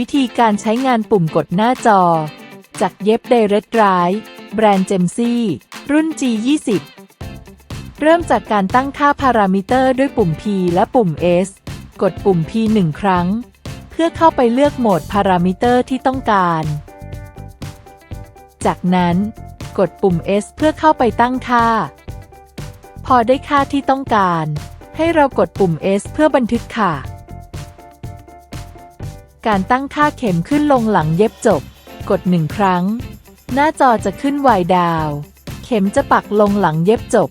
วิธีการใช้งานปุ่มกดหน้าจอ จากเย็บ Direct Drive แบรนด์เจมซี่ รุ่น G20 เริ่มจากการตั้งค่าพารามิเตอร์ด้วยปุ่ม P และปุ่ม S กดปุ่ม P หนึ่งครั้ง เพื่อเข้าไปเลือกโหมดพารามิเตอร์ที่ต้องการ จากนั้น กดปุ่ม S เพื่อเข้าไปตั้งค่า พอได้ค่าที่ต้องการ ให้เรากดปุ่ม S เพื่อบันทึกค่ะ การตั้งค่าเข็มขึ้นลงหลังเย็บจบ กดหนึ่งครั้ง หน้าจอจะขึ้น Y ดาว เข็มจะปักลงหลังเย็บจบ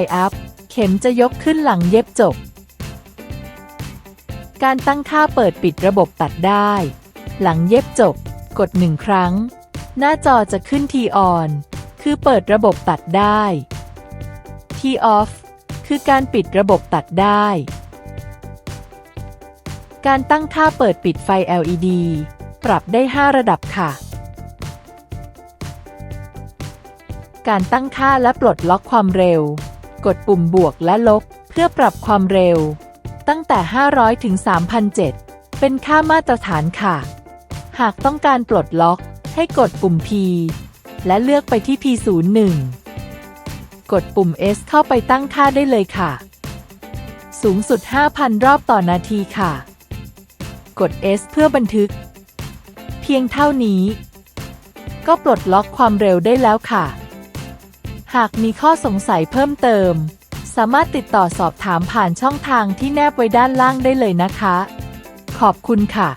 Y up เข็มจะยกขึ้นหลังเย็บจบ การตั้งค่าเปิดปิดระบบตัดได้ หลังเย็บจบ กดหนึ่งครั้ง หน้าจอจะขึ้น T on คือเปิดระบบตัดได้ T off คือการปิดระบบตัดได้ การตั้งค่าเปิดปิดไฟ LED ปรับได้ 5 ระดับค่ะ การตั้งค่าและปลดล็อกความเร็ว กดปุ่มบวกและลบ เพื่อปรับความเร็ว ตั้งแต่ 500 ถึง 3,007 เป็นค่ามาตรฐานค่ะ หากต้องการปลดล็อกให้กดปุ่ม P และเลือกไปที่ P01 กดปุ่ม S เข้าไปตั้งค่าได้เลยค่ะ สูงสุด 5,000 รอบต่อนาทีค่ะ กด S เพื่อบันทึก เพียงเท่านี้ ก็ปลดล็อกความเร็วได้แล้วค่ะ หากมีข้อสงสัยเพิ่มเติม สามารถติดต่อสอบถามผ่านช่องทางที่แนบไว้ด้านล่างได้เลยนะคะ ขอบคุณค่ะ